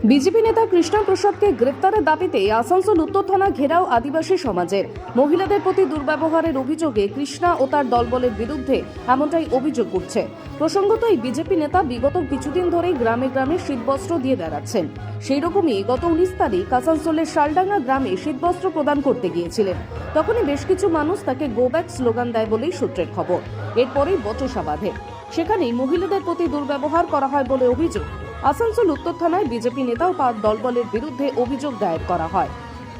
BJP নেতা কৃষ্ণ প্রসাদকে গ্রেপ্তারের দাবিতে আসানসোল উত্তর থানা ঘেরাও আদিবাসী সমাজের। মহিলাদের প্রতি দুর্ব্যবহারের অভিযোগে কৃষ্ণা ও তার দলবলের বিরুদ্ধে এমনটাই অভিযোগ উঠছে। প্রসঙ্গত এই বিজেপি নেতা বিগত কিছুদিন ধরেই গ্রামে গ্রামে শীতবস্ত্র দিয়ে বেড়াচ্ছেন। সেই রকমই গত উনিশ তারিখ আসানসোলের শালডাঙ্গা গ্রামে শীতবস্ত্র প্রদান করতে গিয়েছিলেন। তখনই বেশ কিছু মানুষ তাকে গো ব্যাক স্লোগান দেয় বলেই সূত্রের খবর। এরপরেই বচসা বাঁধে। সেখানেই মহিলাদের প্রতি দুর্ব্যবহার করা হয় বলে অভিযোগ। আসানসোল উত্তর থানায় বিজেপি নেতা ও তার দলবলের বিরুদ্ধে অভিযোগ দায়ের করা হয়।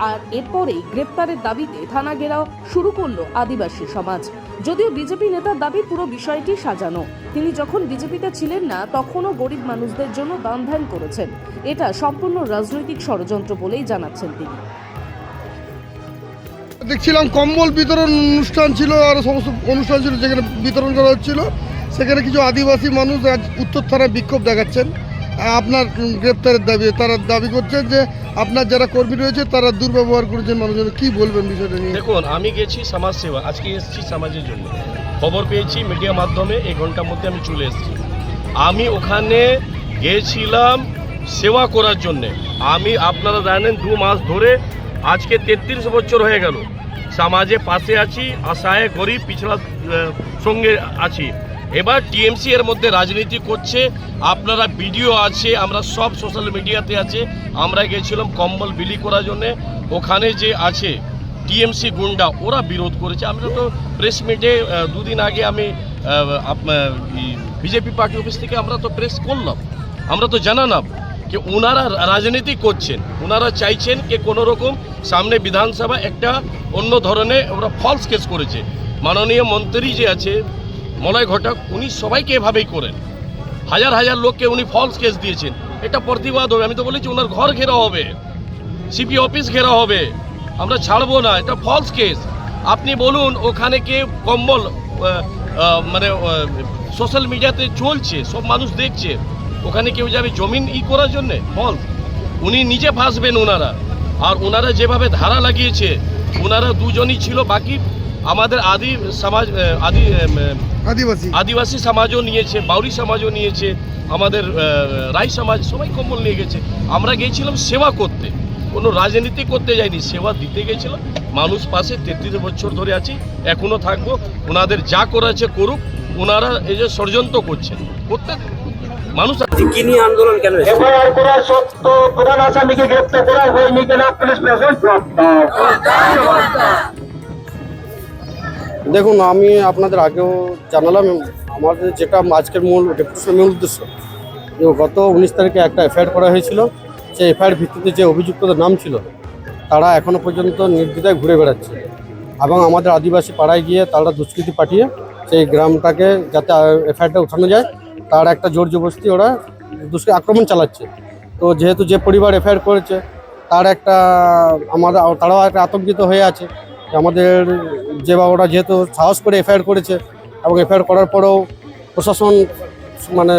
আর এরপরেই গ্রেপ্তারের দাবিতে থানা ঘেরাও শুরু করল আদিবাসী সমাজ। যদিও বিজেপি নেতার দাবি পুরো বিষয়টি সাজানো। তিনি যখন বিজেপিতে ছিলেন না, তখনও গরিব মানুষদের জন্য দান ধ্যান করেছেন। এটা সম্পূর্ণ রাজনৈতিক ষড়যন্ত্র বলেই জানাচ্ছেন তিনি। দেখছিলাম কম্বল বিতরণ অনুষ্ঠান ছিল আর সমস্ত অনুষ্ঠান ছিল যেখানে বিতরণ করা হচ্ছিল। সেখানে কিছু আদিবাসী মানুষ আজ উত্তর থানায় বিক্ষোভ দেখাচ্ছেন। আপনার গ্রেপ্তারের দাবি, তারা দাবি করছেন যে আপনার যারা কর্মী রয়েছে, তারা দুর্ব্যবহার করেছেন মানুষজন কি বলবেন বিষয়টা নিয়ে? দেখুন, আমি গেছি সমাজ সেবা, আজকে এসেছি সমাজের জন্য। খবর পেয়েছি মিডিয়া মাধ্যমে, এই ঘণ্টার মধ্যে আমি চলে এসেছি। আমি ওখানে গিয়েছিলাম সেবা করার জন্যে। আমি, আপনারা জানেন, দু মাস ধরে আজকে তেত্রিশ বছর হয়ে গেল। সমাজে পাশে আছি, আশায় গরিব পিছড়া সঙ্গে আছি। এবার টিএমসি এর মধ্যে রাজনীতি করছে আপনারা ভিডিও আছে, আমরা সব সোশ্যাল মিডিয়াতে আছে। আমরা গেছিলাম কম্বল বিলি করার জন্যে। ওখানে যে আছে টিএমসি গুন্ডা, ওরা বিরোধ করেছে। আমরা তো প্রেস মিটে দুদিন আগে আমি বিজেপি পার্টি অফিস থেকে আমরা তো প্রেস করলাম। আমরা তো জানালাম যে ওনারা রাজনীতি করছেন। ওনারা চাইছেন যে কোনো রকম সামনে বিধানসভা একটা অন্য ধরনের ওরা ফলস কেস করেছে। মাননীয় মন্ত্রী যে আছে, মলয় ঘটক, উনি সবাইকে এভাবেই করেন। হাজার হাজার লোককে উনি ফলস কেস দিয়েছেন। এটা প্রতিবাদ হবে। আমি তো বলেছি, ওনার ঘর ঘেরা হবে। সিপি অফিস ঘেরা হবে। আমরা ছাড়বো না। এটা ফলস কেস আপনি বলুন, ওখানে কে কম্বল মানে সোশ্যাল মিডিয়াতে চলছে, সব মানুষ দেখছে। ওখানে কেউ যাবে জমিন ই করার জন্যে? ফলস উনি নিজে ফাঁসবেন ওনারা। আর ওনারা যেভাবে ধারা লাগিয়েছে, ওনারা দুজনই ছিল বাকি আমাদের আদি সমাজ আদি আদিবাসী। আদিবাসী সমাজও নিয়েছে বাউরি সমাজও নিয়েছে আমাদের রাই সমাজ সবাই কম্বল নিয়ে গেছে। আমরা গিয়েছিলাম সেবা করতে। কোনো রাজনীতি করতে যাইনি সেবা দিতে গেছিলাম। মানুষ পাশে তেত্রিশ বছর ধরে আছি এখনও থাকব। ওনাদের যা করেছে করুক ওনারা এই যে ষড়যন্ত্র করছেন করতে। মানুষ কি নিয়ে আন্দোলন কেন এসেছে? এফআইআর করা সত্য প্রধান আসামিকে গ্রেপ্তার করা হয়নি কেন? পুলিশ প্রশাসন দেখুন, আমি আপনাদের আগেও জানালাম আমাদের যেটা আজকের মূল ডেপুটেশনের মূল উদ্দেশ্য, যে গত উনিশ তারিখে একটা এফআইআর করা হয়েছিল, সেই এফআইআর ভিত্তিতে যে অভিযুক্তদের নাম ছিল, তারা এখনও পর্যন্ত নির্দ্বিধায় ঘুরে বেড়াচ্ছে। এবং আমাদের আদিবাসী পাড়ায় গিয়ে তারা দুষ্কৃতি পাঠিয়ে সেই গ্রামটাকে যাতে এফআইআরটা উঠানো যায়, তার একটা জোর জবরদস্তি ওরা দুষ্কৃতি আক্রমণ চালাচ্ছে। তো যেহেতু যে পরিবার এফআইআর করেছে, তার একটা, আমাদের, তারাও একটা আতঙ্কিত হয়ে আছে। আমাদের যে বা ওরা যেহেতু সাহস করে এফআইআর করেছে এবং এফআইআর করার পরেও প্রশাসন মানে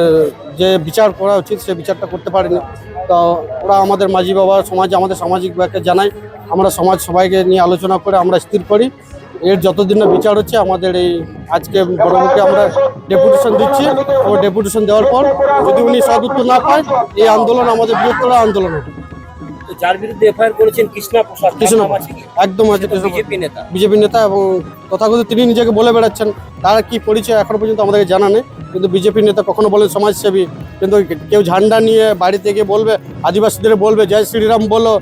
যে বিচার করা উচিত সে বিচারটা করতে পারেনি। তো ওরা আমাদের মাঝি বাবা, সমাজ, আমাদের সামাজিক ব্যাপারে জানায় আমরা সমাজ সবাইকে নিয়ে আলোচনা করে আমরা স্থির করি। এর যতদিন না বিচার হচ্ছে, আমাদের এই আজকে বড়মুখে আমরা ডেপুটেশন দিচ্ছি। এবং ডেপুটেশন দেওয়ার পর যদি উনি সদুত্তর না পায়, এই আন্দোলন আমাদের বৃহত্তর আন্দোলন হবে। যার বিরুদ্ধে এফআইআর করেছেন কৃষ্ণা প্রসাদ কৃষ্ণ? একদম আছে বিজেপি নেতা। বিজেপি নেতা এবং তথাকথিত তিনি নিজেকে বলে বেড়াচ্ছেন। তার কি পরিচয় এখনও পর্যন্ত আমাদেরকে জানা নেই। কিন্তু বিজেপি নেতা কখনো বলেন সমাজসেবী। কিন্তু কেউ ঝান্ডা নিয়ে বাড়িতে গিয়ে বলবে আদিবাসীদের বলবে জয় শ্রীরাম বলো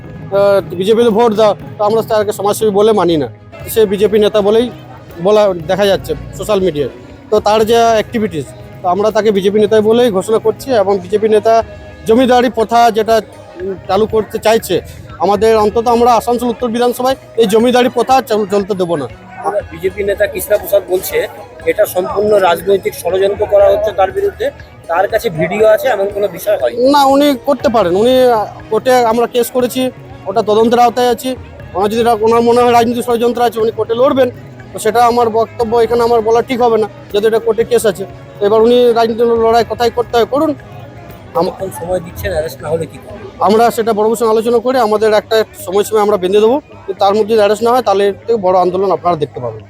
বিজেপিতে ভোট দাও। তো আমরা তাকে সমাজসেবী বলে মানি না। সে বিজেপি নেতা বলেই বলা দেখা যাচ্ছে সোশ্যাল মিডিয়ায়। তো তার যে অ্যাক্টিভিটিস তো আমরা তাকে বিজেপি নেতাই বলেই ঘোষণা করছি এবং বিজেপি নেতা জমিদারি প্রথা যেটা চালু করতে চাইছে। আমাদের অন্তত আমরা আসানসোল উত্তর বিধানসভায় এই জমিদারি প্রথা চল- চলতে দেবো না। বিজেপি নেতা কৃষ্ণা প্রসাদ বলছে এটা সম্পূর্ণ রাজনৈতিক ষড়যন্ত্র করা হচ্ছে তার বিরুদ্ধে। তার কাছে ভিডিও আছে এমন কোনো বিষয় হয় না উনি করতে পারেন। উনি কোর্টে আমরা কেস করেছি ওটা তদন্তের আওতায় আছি। ওনার যদি ওনার মনে হয় রাজনীতি ষড়যন্ত্র আছে উনি কোর্টে লড়বেন। তো সেটা আমার বক্তব্য এখানে আমার বলা ঠিক হবে না যেহেতু এটা কোর্টে কেস আছে। এবার উনি রাজনীতি লড়াই কোথায় করতে হয় করুন। সময় দিচ্ছেন? অ্যারেস্ট না হলে কি আমরা সেটা বড় বসে আলোচনা করে আমাদের একটা সময়সীমা আমরা বেঁধে দেবো। তার মধ্যে অ্যারেস্ট না হয় তাহলে বড় আন্দোলন আপনারা দেখতে পাবেন।